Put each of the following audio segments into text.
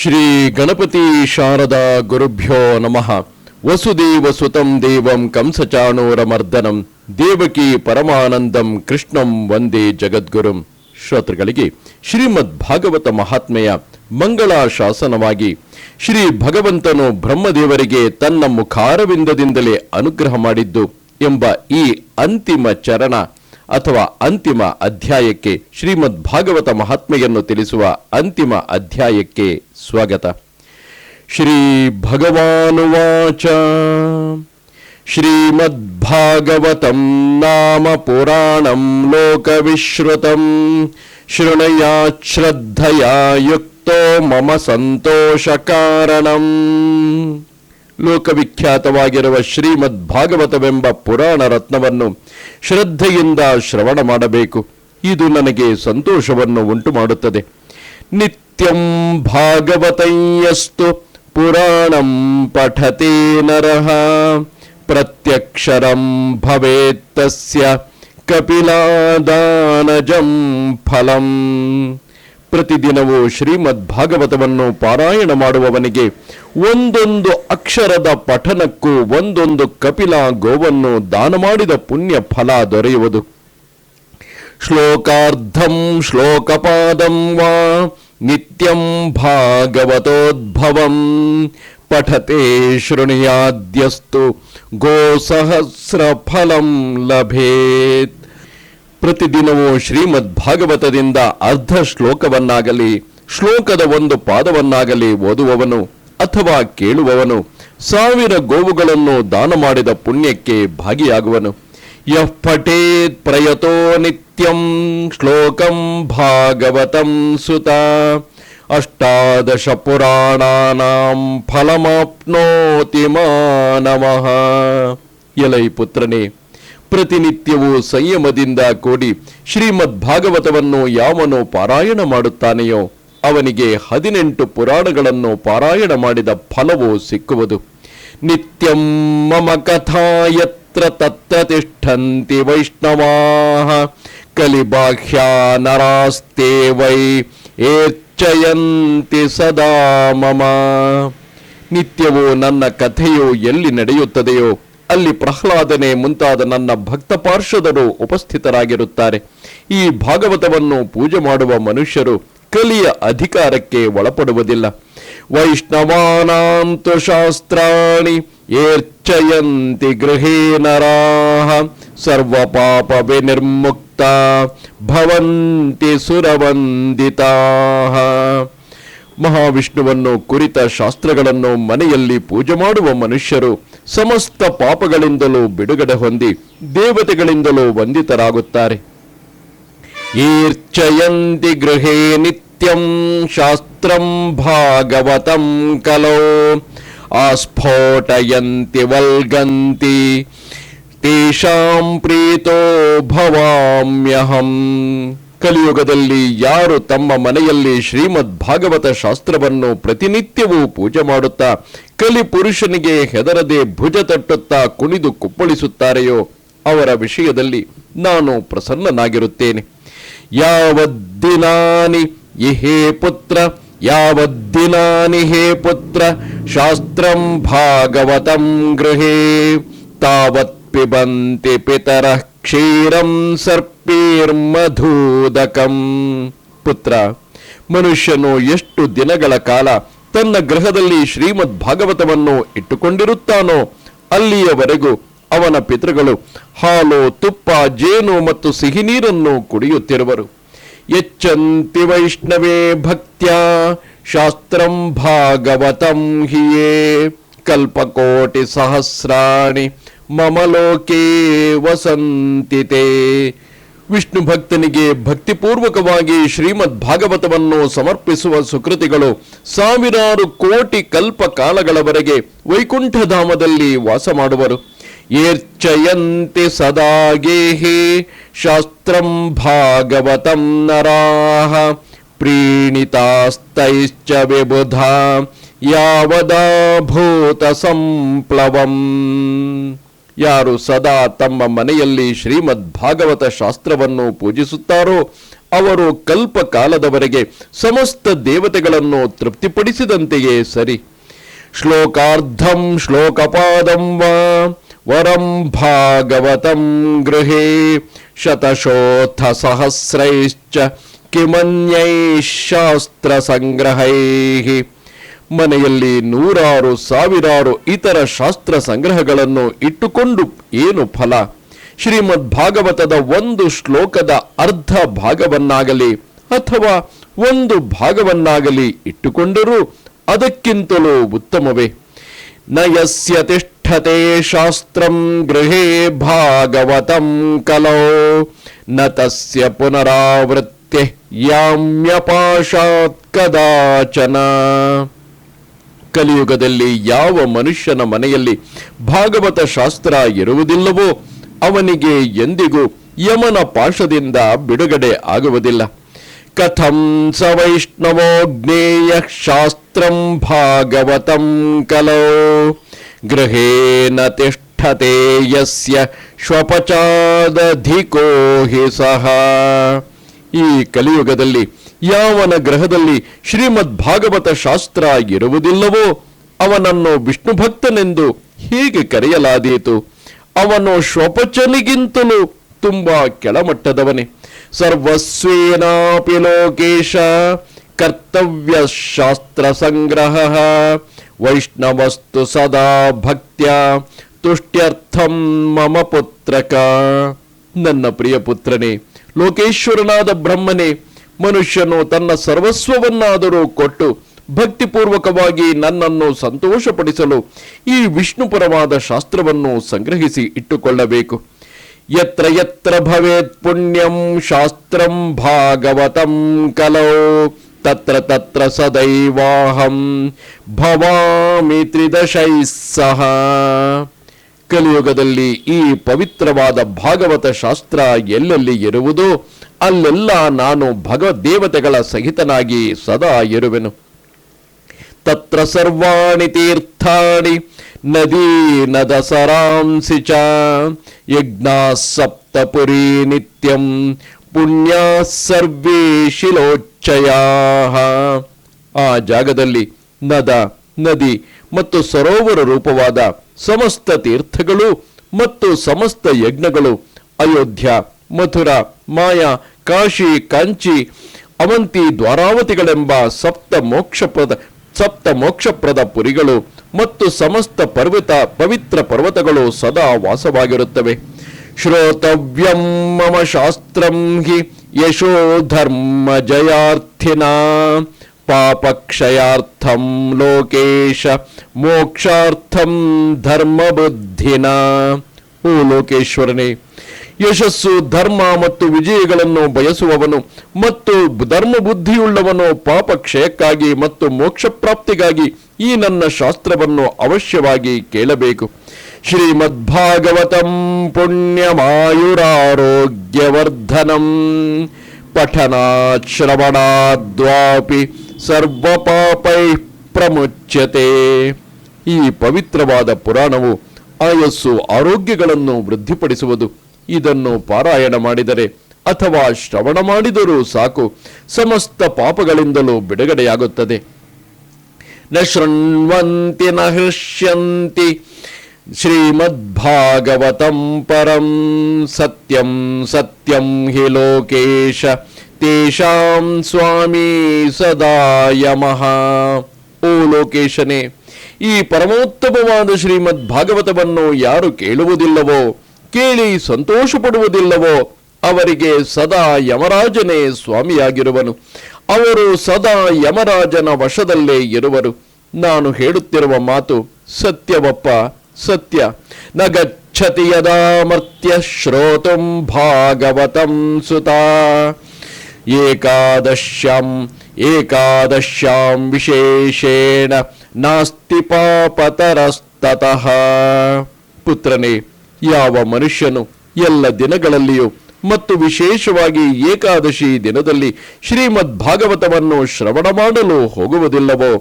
ಶ್ರೀ ಗಣಪತಿ ಶಾರದಾ ಗುರುಭ್ಯೋ ನಮಃ. ವಸುದೇವ ಸುತಂ ದೇವಂ ಕಂಸಚಾಣೂರಮರ್ದನಂ ದೇವಕಿ ಪರಮಾನಂದಂ ಕೃಷ್ಣಂ ವಂದೇ ಜಗದ್ಗುರುಂ. ಶ್ರೋತೃಗಳಿಗೆ ಶ್ರೀಮದ್ ಭಾಗವತ ಮಹಾತ್ಮೆಯ ಮಂಗಳ ಶಾಸನವಾಗಿ ಶ್ರೀ ಭಗವಂತನು ಬ್ರಹ್ಮದೇವರಿಗೆ ತನ್ನ ಮುಖಾರವಿಂದದಿಂದಲೇ ಅನುಗ್ರಹ ಮಾಡಿದ್ದು ಎಂಬ ಈ ಅಂತಿಮ ಚರಣ ಅಥವಾ ಅಂತಿಮ ಅಧ್ಯಾಯಕ್ಕೆ ಶ್ರೀಮದ್ ಭಾಗವತ ಮಹಾತ್ಮೆಯನ್ನು ತಿಳಿಸುವ ಅಂತಿಮ ಅಧ್ಯಾಯಕ್ಕೆ ಸ್ವಾಗತ. ಶ್ರೀ ಭಗವಾನುವಾಚ ನಾಮ ಪುರಾಣಂ ಲೋಕವಿಶ್ರುತಂ. ಶೃಣಯ ಶ್ರದ್ಧಯಾ ಯುಕ್ತೋ ಮಮ ಸಂತೋಷ ಕಾರಣಂ ಲೋಕವಿಖ್ಯಾತವಾಗಿರುವ ಶ್ರೀಮದ್ ಭಾಗವತವೆಂಬ ಪುರಾಣ ರತ್ನವನ್ನು ಶ್ರದ್ಧೆಯಿಂದ ಶ್ರವಣ ಮಾಡಬೇಕು. ಇದು ನನಗೆ ಸಂತೋಷವನ್ನು ಉಂಟು ಮಾಡುತ್ತದೆ ನಿತ್ಯಂ ಭಾಗವತಯ್ಯಸ್ತು ಪುರಾಣಂ ಪಠತೆ ನರಃ. ಪ್ರತ್ಯಕ್ಷರಂ ಭವೇತ್ತಸ್ಯ ಕಪಿಲಾದಾನಜಂ ಫಲಂ. ಪ್ರತಿದಿನವೂ ಶ್ರೀಮದ್ ಭಾಗವತವನ್ನು ಪಾರಾಯಣ ಮಾಡುವವನಿಗೆ ಒಂದೊಂದು ಅಕ್ಷರದ ಪಠನಕ್ಕೂ ಒಂದೊಂದು ಕಪಿಲ ಗೋವನ್ನು ದಾನ ಮಾಡಿದ ಪುಣ್ಯ ಫಲ ದೊರೆಯುವುದು. ಶ್ಲೋಕಾರ್ಧಂ ಶ್ಲೋಕಪಾದಂ ವಾ ನಿತ್ಯಂ ಭಾಗವತೋದ್ಭವಂ. ಪಠತೆ ಶೃಣುಯಾದ್ಯಸ್ತು ಗೋಸಹಸ್ರ ಫಲಂ ಲಭೇತ್. ಪ್ರತಿದಿನವೂ ಶ್ರೀಮದ್ ಭಾಗವತದಿಂದ ಅರ್ಧ ಶ್ಲೋಕವನ್ನಾಗಲಿ, ಶ್ಲೋಕದ ಒಂದು ಪಾದವನ್ನಾಗಲಿ ಓದುವವನು ಅಥವಾ ಕೇಳುವವನು ಸಾವಿರ ಗೋವುಗಳನ್ನು ದಾನ ಮಾಡಿದ ಪುಣ್ಯಕ್ಕೆ ಭಾಗಿಯಾಗುವನು. ಯಃ ಪಠೇತ್ ಪ್ರಯತೋ ನಿತ್ಯಂ ಶ್ಲೋಕಂ ಭಾಗವತಂ ಸುತ. ಅಷ್ಟಾದಶ ಪುರಾಣಾನಾಂ ಫಲಮಾಪ್ನೋತಿ ಮಾನವಃ. ಎಲೈ ಪುತ್ರನೇ ಪ್ರತಿನಿತ್ಯವೂ ಸಂಯಮದಿಂದ ಕೂಡಿ ಶ್ರೀಮದ್ ಭಾಗವತವನ್ನು ಯಾವನು ಪಾರಾಯಣ ಮಾಡುತ್ತಾನೆಯೋ ಅವನಿಗೆ ಹದಿನೆಂಟು ಪುರಾಣಗಳನ್ನು ಪಾರಾಯಣ ಮಾಡಿದ ಫಲವು ಸಿಕ್ಕುವುದು. ನಿತ್ಯಂ ಮಮ ಕಥಾಯತ್ರ ತತ್ರ ತಿಷ್ಠಂತಿ ವೈಷ್ಣವಾ, ಕಲಿಬಾಹ್ಯ ನರಾಸ್ತೆ ವೈ ಏರ್ಚಯಂತಿ ಸದಾ ಮಮ. ನಿತ್ಯವೂ ನನ್ನ ಕಥೆಯು ಎಲ್ಲಿ ನಡೆಯುತ್ತದೆಯೋ ಅಲ್ಲಿ ಪ್ರಹ್ಲಾದನೆ ಮುಂತಾದ ನನ್ನ ಭಕ್ತ ಪಾರ್ಶ್ವದರು ಉಪಸ್ಥಿತರಾಗಿರುತ್ತಾರೆ. ಈ ಭಾಗವತವನ್ನು ಪೂಜೆ ಮಾಡುವ ಮನುಷ್ಯರು ಕಲಿಯ ಅಧಿಕಾರಕ್ಕೆ ಒಳಪಡುವುದಿಲ್ಲ. ವೈಷ್ಣವಾನಾಂತು ಶಾಸ್ತ್ರಾಣಿ ಏರ್ಚಯಂತಿ ಗೃಹೇ ನರಾಹ, ಸರ್ವ ಪಾಪ ವಿನಿರ್ಮುಕ್ತ ಭವಂತಿ ಸುರವಂದಿತಾಹ. ಮಹಾವಿಷ್ಣುವನ್ನು, ಕುರಿತ ಶಾಸ್ತ್ರಗಳನ್ನು ಮನೆಯಲ್ಲಿ ಪೂಜೆ ಮಾಡುವ ಮನುಷ್ಯರು ಸಮಸ್ತ ಪಾಪಗಳಿಂದಲೂ ಬಿಡುಗಡೆ ಹೊಂದಿ ದೇವತೆಗಳಿಂದಲೂ ವಂದಿತರಾಗುತ್ತಾರೆ. ಈರ್ಚಯಂತಿ ಗೃಹೇ ನಿತ್ಯಂ ಶಾಸ್ತ್ರಂ ಭಾಗವತಂ ಕಲೋ ಆಸ್ಫೋಟಯಂತಿ ವಲ್ಗಂತಿ ತೇಷಾಂ ಪ್ರೀತೋ ಭವಾಮ್ಯಹಂ. ಕಲಿಯುಗದಲ್ಲಿ ಯಾರು ತಮ್ಮ ಮನೆಯಲ್ಲಿ ಶ್ರೀಮದ್ ಭಾಗವತ ಶಾಸ್ತ್ರವನ್ನು ಪ್ರತಿನಿತ್ಯವೂ ಪೂಜೆ ಮಾಡುತ್ತಾ, ಕಲಿ ಪುರುಷನಿಗೆ ಹೆದರದೆ ಭುಜ ತಟ್ಟುತ್ತಾ ಕುಣಿದು ಕುಪ್ಪಳಿಸುತ್ತಾರೆಯೋ ಅವರ ವಿಷಯದಲ್ಲಿ ನಾನು ಪ್ರಸನ್ನನಾಗಿರುತ್ತೇನೆ. ಯಾವದ್ದಿನಾನಿ ಇಹೇ ಪುತ್ರ ಯಾವದ್ದಿನಾನಿ ಹೇ ಪುತ್ರ, ಶಾಸ್ತ್ರಂ ಭಾಗವತಂ ಗೃಹೇ ತಾವತ್ ಪಿಬಂತಿ ಪಿತರಃ ಕ್ಷೀರಂ ಸರ್ಪೀರ್ಮಧೂದಕಂ. ಪುತ್ರ, ಮನುಷ್ಯನು ಎಷ್ಟು ದಿನಗಳ ಕಾಲ ತನ್ನ ಗೃಹದಲ್ಲಿ ಶ್ರೀಮದ್ ಭಾಗವತವನ್ನು ಇಟ್ಟುಕೊಂಡಿರುತ್ತಾನೋ, ಅಲ್ಲಿಯವರೆಗೂ ಅವನ ಪಿತೃಗಳು ಹಾಲು, ತುಪ್ಪ, ಜೇನು ಮತ್ತು ಸಿಹಿ ನೀರನ್ನು ಕುಡಿಯುತ್ತಿರುವರು. ಎಚ್ಚಂತಿ ವೈಷ್ಣವೇ ಭಕ್ತ್ಯ, ಶಾಸ್ತ್ರಂ ಭಾಗವತಂ ಹಿಯೇ. ಕಲ್ಪಕೋಟಿ ಸಹಸ್ರಾಣಿ ಮಮ ವಸಂತಿತೆ. ವಿಷ್ಣು ಭಕ್ತನಿಗೆ ಭಕ್ತಿಪೂರ್ವಕವಾಗಿ ಶ್ರೀಮದ್ ಭಾಗವತವನ್ನು ಸಮರ್ಪಿಸುವ ಸುಕೃತಿಗಳು ಸಾವಿರಾರು ಕೋಟಿ ಕಲ್ಪ ಕಾಲಗಳವರೆಗೆ ವೈಕುಂಠಧಾಮದಲ್ಲಿ ವಾಸ ಮಾಡುವರು. ಏರ್ಚಯಂತೆ ಸದಾ ಗೇಹಿ ಶಾಸ್ತ್ರಂ ಭಾಗವತಂ ನರಾಹ ಪ್ರೀಣಿತಾಸ್ತೈಶ್ಚ ವಿಬುಧ ಯಾವದಾ ಭೂತ ಸಂಪ್ಲವಂ. ಯಾರು ಸದಾ ತಮ್ಮ ಮನೆಯಲ್ಲಿ ಶ್ರೀಮದ್ ಭಾಗವತ ಶಾಸ್ತ್ರವನ್ನು ಪೂಜಿಸುತ್ತಾರೋ ಅವರು ಕಲ್ಪ ಕಾಲದವರೆಗೆ ಸಮಸ್ತ ದೇವತೆಗಳನ್ನು ತೃಪ್ತಿಪಡಿಸಿದಂತೆಯೇ ಸರಿ. ಶ್ಲೋಕಾರ್ಧಂ ಶ್ಲೋಕಪಾದಂ ವಾ ವರಂ ಭಾಗವತಂ ಗೃಹೇ ಶತಶೋಥ ಸಹಸ್ರೈಶ್ಚ ಕಿಮನ್ಯೈ ಶಾಸ್ತ್ರ ಸಂಗ್ರಹೈ ಮನೆಯಲ್ಲಿ ನೂರಾರು, ಸಾವಿರಾರು ಇತರ ಶಾಸ್ತ್ರ ಸಂಗ್ರಹಗಳನ್ನು ಇಟ್ಟುಕೊಂಡು ಏನು ಫಲ? ಶ್ರೀಮದ್ ಭಾಗವತದ ಒಂದು ಶ್ಲೋಕದ ಅರ್ಧ ಭಾಗವನ್ನಾಗಲಿ ಅಥವಾ ಒಂದು ಭಾಗವನ್ನಾಗಲಿ ಇಟ್ಟುಕೊಂಡರೂ ಅದಕ್ಕಿಂತಲೂ ಉತ್ತಮವೇ. ನಯಸ್ಯ ಯಸ್ಯ ತಿಷ್ಠತೆ ಶಾಸ್ತ್ರಂ ಗೃಹೇ ಭಾಗವತಂ ಕಲೋ. ನ ತಸ್ಯ ಪುನರಾವೃತ್ತಿ ಯಾಮ್ಯಪಾಶಾತ್ ಕದಾಚನ. ಕಲಿಯುಗದಲ್ಲಿ ಯಾವ ಮನುಷ್ಯನ ಮನೆಯಲ್ಲಿ ಭಾಗವತ ಶಾಸ್ತ್ರ ಇರುವುದಿಲ್ಲವೋ ಅವನಿಗೆ ಎಂದಿಗೂ ಯಮನ ಪಾಶದಿಂದ ಬಿಡುಗಡೆ ಆಗುವುದಿಲ್ಲ. ಕಥಂ ಸ ವೈಷ್ಣವೋ ಜ್ಞೇಯ ಶಾಸ್ತ್ರಂ ಭಾಗವತಂ ಕಲೋ. ಗೃಹೇನ ತಿಷ್ಠತೆ ಯಸ್ಯ ಶ್ವಪಚಾದಧಿಕೋ ಹಿ ಸಹ. ಈ ಕಲಿಯುಗದಲ್ಲಿ ಯಾವನ ಗ್ರಹದಲ್ಲಿ ಶ್ರೀಮದ್ ಭಾಗವತ ಶಾಸ್ತ್ರ ಇರುವುದಿಲ್ಲವೋ ಅವನನ್ನು ವಿಷ್ಣು ಭಕ್ತನೆಂದು ಹೀಗೆ ಕರೆಯಲಾದೀತು. ಅವನು ಶ್ವಪಚನಿಗಿಂತಲೂ ತುಂಬಾ ಕೆಳಮಟ್ಟದವನೇ. ಸರ್ವಸ್ವೇನಾಪಿ ಲೋಕೇಶ, ಕರ್ತವ್ಯ ಶಾಸ್ತ್ರ ಸಂಗ್ರಹ, ವೈಷ್ಣವಸ್ತು ಸದಾ ಭಕ್ತ್ಯ, ತುಷ್ಟ್ಯರ್ಥಂ ಮಮ ಪುತ್ರಕ. ನನ್ನ ಪ್ರಿಯ ಪುತ್ರನೇ ಲೋಕೇಶ್ವರನಾದ ಬ್ರಹ್ಮನೇ, ಮನುಷ್ಯನು ತನ್ನ ಸರ್ವಸ್ವವನ್ನಾದರೂ ಕೊಟ್ಟು ಭಕ್ತಿಪೂರ್ವಕವಾಗಿ ನನ್ನನ್ನು ಸಂತೋಷಪಡಿಸಲು ಈ ವಿಷ್ಣುಪರವಾದ ಶಾಸ್ತ್ರವನ್ನು ಸಂಗ್ರಹಿಸಿ ಇಟ್ಟುಕೊಳ್ಳಬೇಕು. ಯತ್ರ ಯತ್ರ ಭವೇತ್ ಪುಣ್ಯಂ ಶಾಸ್ತ್ರಂ ಭಾಗವತಂ ಕಲೋ, ತತ್ರ ತತ್ರ ಸದೈವಾಹಂ ಭವಾಮಿ ತ್ರಿದಶೈಸ್ಸಹ ಸಹ. ಕಲಿಯುಗದಲ್ಲಿ ಈ ಪವಿತ್ರವಾದ ಭಾಗವತ ಶಾಸ್ತ್ರ ಎಲ್ಲೆಲ್ಲಿ ಇರುವುದು ಅಲ್ಲೆಲ್ಲ ನಾನು ಭಗವದ್ದೇವತೆಗಳ ಸಹಿತನಾಗಿ ಸದಾ ಇರುವೆನು. ತತ್ರ ಸರ್ವಾಣಿ ತೀರ್ಥಾಣಿ ನದೀ ನದ ಸರಾಂಸಿ ಚ ಯಜ್ಞಾ ಸಪ್ತಪುರಿ ನಿತ್ಯಂ ಪುಣ್ಯ ಸರ್ವೇ ಶಿಲೋಚ್ಚಯ ಆ ಜಾಗದಲ್ಲಿ ನದ, ನದಿ ಮತ್ತು ಸರೋವರ ರೂಪವಾದ ಸಮಸ್ತ ತೀರ್ಥಗಳು ಮತ್ತು ಸಮಸ್ತ ಯಜ್ಞಗಳು, ಅಯೋಧ್ಯ, ಮಥುರಾ, ಮಾಯಾ, ಕಾಶಿ, ಕಾಂಚಿ, ಅವಂತಿ ದ್ವಾರಾವತಿಗಳೆಂಬ ಸಪ್ತ ಮೋಕ್ಷಪ್ರದ ಸಪ್ತ ಮೋಕ್ಷಪ್ರದ ಪುರಿಗಳು ಮತ್ತು ಸಮಸ್ತ ಪರ್ವತ, ಪವಿತ್ರ ಪರ್ವತಗಳು ಸದಾ ವಾಸವಾಗಿರುತ್ತವೆ. ಶ್ರೋತವ್ಯಂ ಮಮ ಶಾಸ್ತ್ರಂ ಹಿ ಯಶೋ ಧರ್ಮ ಜಯಾರ್ಥಿನ. ಪಾಪಕ್ಷಯಾರ್ಥಂ ಲೋಕೇಶ, ಮೋಕ್ಷಾರ್ಥಂ ಧರ್ಮ ಬುದ್ಧಿನ ಓ ಲೋಕೇಶ್ವರನೇ, ಯಶಸ್ಸು, ಧರ್ಮ ಮತ್ತು ವಿಜಯಗಳನ್ನು ಬಯಸುವವನು ಮತ್ತು ಧರ್ಮ ಬುದ್ಧಿಯುಳ್ಳವನು ಪಾಪಕ್ಷಯಕ್ಕಾಗಿ ಮತ್ತು ಮೋಕ್ಷ ಪ್ರಾಪ್ತಿಗಾಗಿ ಈ ನನ್ನ ಶಾಸ್ತ್ರವನ್ನು ಅವಶ್ಯವಾಗಿ ಕೇಳಬೇಕು. ಶ್ರೀಮದ್ಭಾಗವತಂ ಪುಣ್ಯಮಾಯುರಾರೋಗ್ಯವರ್ಧನಂ ಪಠನಾ ಶ್ರವಣಾದ್ವಾಪಿ ಸರ್ವಪಾಪೈ ಪ್ರಮುಚ್ಯತೆ. ಈ ಪವಿತ್ರವಾದ ಪುರಾಣವು ಆಯಸ್ಸು ಆರೋಗ್ಯಗಳನ್ನು ವೃದ್ಧಿಪಡಿಸುವುದು. ಇದನ್ನು ಪಾರಾಯಣ ಮಾಡಿದರೆ ಅಥವಾ ಶ್ರವಣ ಮಾಡಿದರೂ ಸಾಕು. ಸಮಸ್ತ ಪಾಪಗಳಿಂದಲೂ ಬಿಡುಗಡೆಯಾಗುತ್ತದೆ. ನ ಶೃಣ್ವಂತಿ ನ ಹೃಷ್ಯಂತಿ. ಶ್ರೀಮದ್ಭಾಗವತಂ ಪರಂ ಸತ್ಯಂ ಸತ್ಯಂ ಹಿ ಲೋಕೇಶ. ತೇಷಾಂ ಸ್ವಾಮಿ ಸದಾ ಯಮಃ ಓ ಲೋಕೇಶನೇ ಈ ಪರಮೋತ್ತಮವಾದ ಶ್ರೀಮದ್ ಭಾಗವತವನ್ನು ಯಾರು ಕೇಳುವುದಿಲ್ಲವೋ, ಕೇಳಿ ಸಂತೋಷ ಪಡುವುದಿಲ್ಲವೋ ಅವರಿಗೆ ಸದಾ ಯಮರಾಜನೇ ಸ್ವಾಮಿಯಾಗಿರುವನು. ಅವರು ಸದಾ ಯಮರಾಜನ ವಶದಲ್ಲೇ ಇರುವರು. ನಾನು ಹೇಳುತ್ತಿರುವ ಮಾತು ಸತ್ಯವಪ್ಪ, ಸತ್ಯ. ನ ಗಚ್ಚತಿ ಯದಾ ಮರ್ತ್ಯ ಶ್ರೋತುಂ ಭಾಗವತಂ ಸುತಾ. ಏಕಾದಶ್ಯಾಂ ಏಕಾದಶ್ಯಾಂ ವಿಶೇಷೇಣ ನಾಸ್ತಿ ಪಾಪತರಸ್ತತಃ. ಪುತ್ರನೇ, ಯಾವ ಮನುಷ್ಯನು ಎಲ್ಲ ದಿನಗಳಲ್ಲಿಯೂ ಮತ್ತು ವಿಶೇಷವಾಗಿ ಏಕಾದಶಿ ದಿನದಲ್ಲಿ ಶ್ರೀಮದ್ ಭಾಗವತವನ್ನು ಶ್ರವಣ ಮಾಡಲು ಹೋಗುವುದಿಲ್ಲವೋ,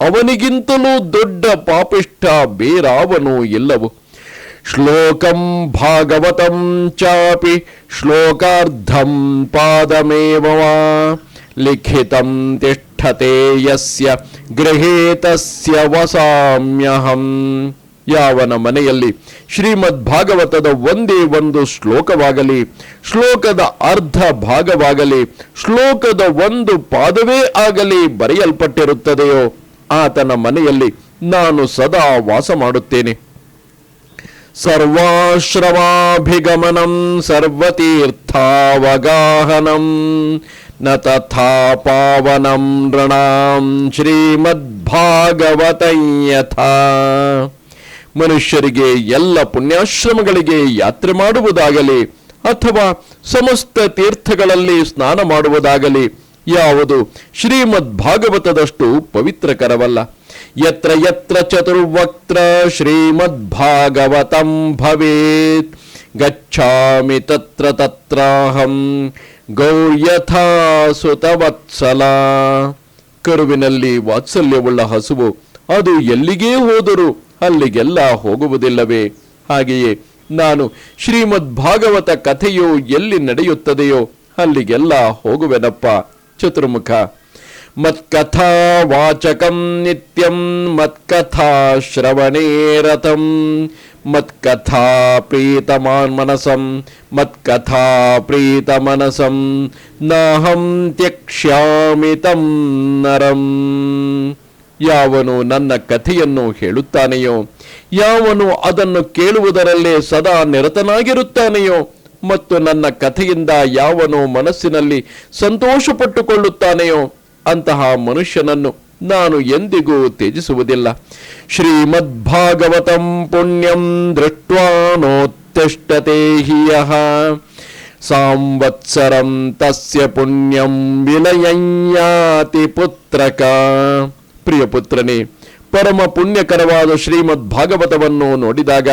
ಅವನಿಗಿಂತಲೂ ದೊಡ್ಡ ಪಾಪಿಷ್ಠ ಬೇರಾವನು ಇಲ್ಲವು? ಶ್ಲೋಕಂ ಭಾಗವತಂ ಚಾಪಿ ಶ್ಲೋಕಾರ್ಧಂ ಪಾದಮೇವ वा ಲಿಖಿತಂ ತಿಷ್ಠತೆ ಯಸ್ಯ ಗೃಹೇತಸ್ಯ ವಸಾಮ್ಯಹಂ ಯಾವನ ಮನೆಯಲ್ಲಿ ಶ್ರೀಮದ್ ಭಾಗವತದ ಒಂದೇ ಒಂದು ಶ್ಲೋಕವಾಗಲಿ, ಶ್ಲೋಕದ ಅರ್ಧ ಭಾಗವಾಗಲಿ, ಶ್ಲೋಕದ ಒಂದು ಪಾದವೇ ಆಗಲಿ ಬರೆಯಲ್ಪಟ್ಟಿರುತ್ತದೆಯೋ, ಆತನ ಮನೆಯಲ್ಲಿ ನಾನು ಸದಾ ವಾಸ ಮಾಡುತ್ತೇನೆ. ಸರ್ವಾಶ್ರಮಾಭಿಗಮನಂ ಸರ್ವತೀರ್ಥಾವಗಾಹನಂ ನ ನೃಣಾಂ ಶ್ರೀಮದ್ಭಾಗವತಂ ಯಥಾ. ಮನುಷ್ಯರಿಗೆ ಎಲ್ಲ ಪುಣ್ಯಾಶ್ರಮಗಳಿಗೆ ಯಾತ್ರೆ ಮಾಡುವುದಾಗಲಿ ಅಥವಾ ಸಮಸ್ತ ತೀರ್ಥಗಳಲ್ಲಿ ಸ್ನಾನ ಮಾಡುವುದಾಗಲಿ ಯಾವುದು ಶ್ರೀಮದ್ ಭಾಗವತದಷ್ಟು ಪವಿತ್ರಕರವಲ್ಲ. ಯತ್ರ ಯತ್ರ ಚತುರ್ವಕ್ತ್ರ ಶ್ರೀಮದ್ ಭಾಗವತಂ ಭವೇತ್. ಗಚ್ಚಾಮಿ ತತ್ರ ತತ್ರಾಹಂ ಗೌರ್ಯಥಾ ಸುತವತ್ಸಲ ಕರುವಿನಲ್ಲಿ ವಾತ್ಸಲ್ಯವುಳ್ಳ ಹಸುವು ಅದು ಎಲ್ಲಿಗೇ ಹೋದರೂ ಅಲ್ಲಿಗೆಲ್ಲ ಹೋಗುವುದಿಲ್ಲವೇ. ಹಾಗೆಯೇ ನಾನು ಶ್ರೀಮದ್ ಭಾಗವತ ಕಥೆಯು ಎಲ್ಲಿ ನಡೆಯುತ್ತದೆಯೋ ಅಲ್ಲಿಗೆಲ್ಲ ಹೋಗುವೆನಪ್ಪ. ಚತುರ್ಮುಖ. ಮತ್ಕಥಾ ವಾಚಕಂ ನಿತ್ಯಂ, ಮತ್ಕಥಾ ಶ್ರವಣೇ ಮತ್ಕಥಾ ಪ್ರೀತಮಾನ್ ಮನಸಂ, ಮತ್ಕಥಾ ಪ್ರೀತ ಮನಸಂ, ನಾಹಂ ತ್ಯಕ್ಷ್ಯಾಮಿ ನರಂ. ಯಾವನು ನನ್ನ ಕಥೆಯನ್ನು ಹೇಳುತ್ತಾನೆಯೋ, ಯಾವನು ಅದನ್ನು ಕೇಳುವುದರಲ್ಲೇ ಸದಾ ನಿರತನಾಗಿರುತ್ತಾನೆಯೋ ಮತ್ತು ನನ್ನ ಕಥೆಯಿಂದ ಯಾವನು ಮನಸ್ಸಿನಲ್ಲಿ ಸಂತೋಷಪಟ್ಟುಕೊಳ್ಳುತ್ತಾನೆಯೋ ಅಂತಹ ಮನುಷ್ಯನನ್ನು ನಾನು ಎಂದಿಗೂ ತ್ಯಜಿಸುವುದಿಲ್ಲ. ಶ್ರೀಮದ್ಭಾಗವತಂ ಪುಣ್ಯಂ ದೃಷ್ಟ್ವಾನೋತ್ತಿಷ್ಟತೆ ಹಿಯಃ. ಸಾಂವತ್ಸರಂ ತಸ್ಯ ಪುಣ್ಯಂ ವಿಲಯಂಯಾತಿ ಪುತ್ರಕ. ಪ್ರಿಯ ಪುತ್ರನೇ, ಪರಮ ಪುಣ್ಯಕರವಾದ ಶ್ರೀಮದ್ ಭಾಗವತವನ್ನು ನೋಡಿದಾಗ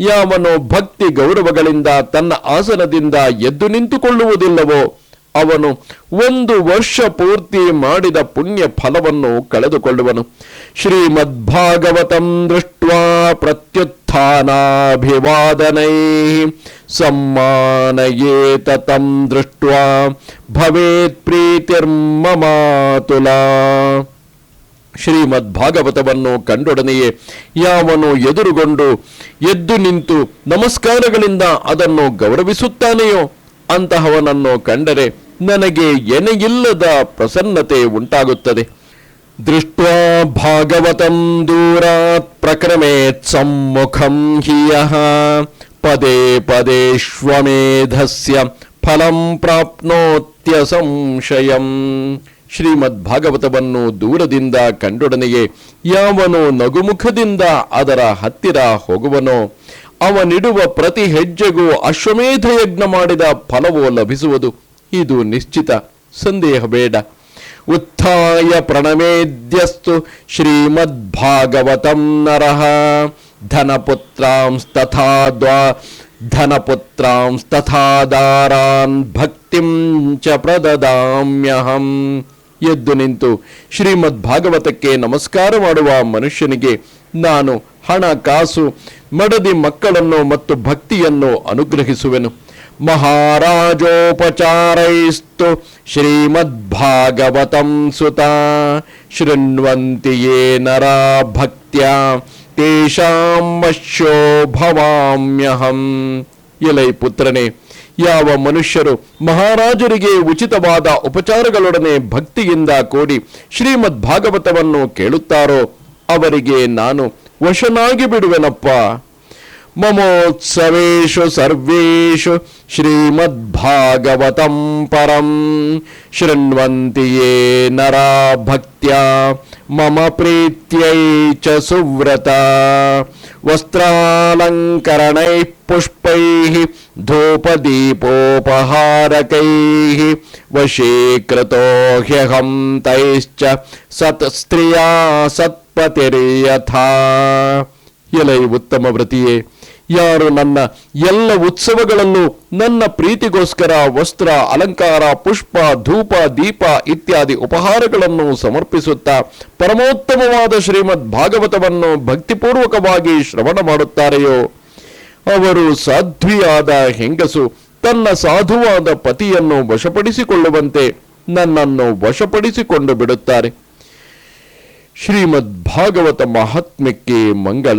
ಯಾವನು ಭಕ್ತಿ ಗೌರವಗಳಿಂದ ತನ್ನ ಆಸನದಿಂದ ಎದ್ದು ನಿಂತುಕೊಳ್ಳುವುದಿಲ್ಲವೋ, ಅವನು ಒಂದು ವರ್ಷ ಪೂರ್ತಿ ಮಾಡಿದ ಪುಣ್ಯ ಫಲವನ್ನು ಕಳೆದುಕೊಳ್ಳುವನು. ಶ್ರೀಮದ್ ಭಾಗವತಂ ದೃಷ್ಟ್ವಾ ಪ್ರತ್ಯುತ್ಥಾನಾಭಿವಾದನೈ ಸಮ್ಮಾನಯೇತ ತಂ ದೃಷ್ಟ ಭವೇತ್ ಪ್ರೀತಿರ್ಮಮಾತುಲ. ಶ್ರೀಮದ್ ಭಾಗವತವನ್ನು ಕಂಡೊಡನೆಯೇ ಯಾವನು ಎದುರುಗೊಂಡು ಎದ್ದು ನಿಂತು ನಮಸ್ಕಾರಗಳಿಂದ ಅದನ್ನು ಗೌರವಿಸುತ್ತಾನೆಯೋ? ಅಂತಹವನನ್ನು ಕಂಡರೆ ನನಗೆ ಎನೆಯಿಲ್ಲದ ಪ್ರಸನ್ನತೆ ಉಂಟಾಗುತ್ತದೆ. ದೃಷ್ಟ್ವಾ ಭಾಗವತಂ ದೂರಾತ್ ಪ್ರಕ್ರಮೇತ್ ಸಮ್ಮುಖಂ ಹಿಯಃ. ಪದೇ ಪದೇಶ್ವಮೇಧಸ್ಯ ಫಲಂ ಪ್ರಾಪ್ನೋತ್ಯ ಸಂಶಯಂ ಶ್ರೀಮದ್ ಭಾಗವತವನ್ನು ದೂರದಿಂದ ಕಂಡೊಡನೆಯೇ ಯಾವನು ನಗುಮುಖದಿಂದ ಅದರ ಹತ್ತಿರ ಹೋಗುವನೋ, ಅವನಿಡುವ ಪ್ರತಿ ಹೆಜ್ಜೆಗೂ ಅಶ್ವಮೇಧ ಯಜ್ಞ ಮಾಡಿದ ಫಲವು ಲಭಿಸುವುದು. ಇದು ನಿಶ್ಚಿತ, ಸಂದೇಹ ಬೇಡ. ಉತ್ಥಾಯ ಪ್ರಣಮೇದ್ಯಸ್ತು ಶ್ರೀಮದ್ಭಾಗವತಂ ನರಃ. ಧನಪುತ್ರಾಂಸ್ತಥಾ ದ್ವಾ ಧನಪುತ್ರಾಂಸ್ತಥಾ ದಾರಾನ್ ಭಕ್ತಿಂ ಚ ಪ್ರದದಾಮ್ಯಹಂ. ಎದ್ದು ನಿಂತು ಶ್ರೀಮದ್ ಭಾಗವತಕ್ಕೆ ನಮಸ್ಕಾರ ಮಾಡುವ ಮನುಷ್ಯನಿಗೆ ನಾನು ಹಣ, ಕಾಸು, ಮಡದಿ ಮಕ್ಕಳನ್ನು ಮತ್ತು ಭಕ್ತಿಯನ್ನು ಅನುಗ್ರಹಿಸುವೆನು. ಮಹಾರಾಜೋಪಚಾರೈಸ್ತು ಶ್ರೀಮದ್ಭಾಗವತಂ ಸುತ. ಶೃಣ್ವಂತಿ ನರ ನರಾ ಭಕ್ತ್ಯಾ ತೇಷಾಂ ಮಶ್ಯೋ ಭವಾಮ್ಯಹಂ ಎಲೈ ಪುತ್ರನೇ ಯಾವ ಮನುಷ್ಯರು ಮಹಾರಾಜರಿಗೆ ಉಚಿತವಾದ ಉಪಚಾರಗಳೊಡನೆ ಭಕ್ತಿಯಿಂದ ಕೂಡಿ ಶ್ರೀಮದ್ ಭಾಗವತವನ್ನು ಕೇಳುತ್ತಾರೋ ಅವರಿಗೆ ನಾನು ವಶನಾಗಿ ಬಿಡುವೆನಪ್ಪ. ಮಮೋತ್ಸವೇಶು ಸರ್ವೇಷು ಶ್ರೀಮದ್ಭಾಗವತಂ ಪರಂ ಶೃಣ್ವಂತಿ ಯೇ ನರಾ ಭಕ್ತ್ಯಾ ಮಮ ಪ್ರೀತ್ಯೈ ಚ ಸುವ್ರತ ವಸ್ತ್ರಾಲಂಕರಣೈ ಪುಷ್ಪೈ ಧೂಪದೀಪೋಪಹಾರಕೈ ವಶೀಕೃತೋ ಹ್ಯಹಂ ತೈಶ್ಚ ಸತ್ ಸ್ತ್ರೀಯಾ ಸತ್ಪತಿರ್ಯಥಾ ಎಲೈ ಉತ್ತಮ ವ್ರತಿಯೇ ಯಾರು ನನ್ನ ಎಲ್ಲ ಉತ್ಸವಗಳನ್ನು ನನ್ನ ಪ್ರೀತಿಗೋಸ್ಕರ ವಸ್ತ್ರ, ಅಲಂಕಾರ, ಪುಷ್ಪ, ಧೂಪ, ದೀಪ ಇತ್ಯಾದಿ ಉಪಹಾರಗಳನ್ನು ಸಮರ್ಪಿಸುತ್ತಾ ಪರಮೋತ್ತಮವಾದ ಶ್ರೀಮದ್ ಭಾಗವತವನ್ನು ಭಕ್ತಿಪೂರ್ವಕವಾಗಿ ಶ್ರವಣ ಮಾಡುತ್ತಾರೆಯೋ? ಅವರು ಸಾಧ್ವಿಯಾದ ಹೆಂಗಸು, ತನ್ನ ಸಾಧುವಾದ ಪತಿಯನ್ನು ವಶಪಡಿಸಿಕೊಳ್ಳುವಂತೆ ನನ್ನನ್ನು ವಶಪಡಿಸಿಕೊಂಡು ಬಿಡುತ್ತಾರೆ. ಶ್ರೀಮದ್ ಭಾಗವತ ಮಹಾತ್ಮ್ಯಕ್ಕೆ ಮಂಗಳ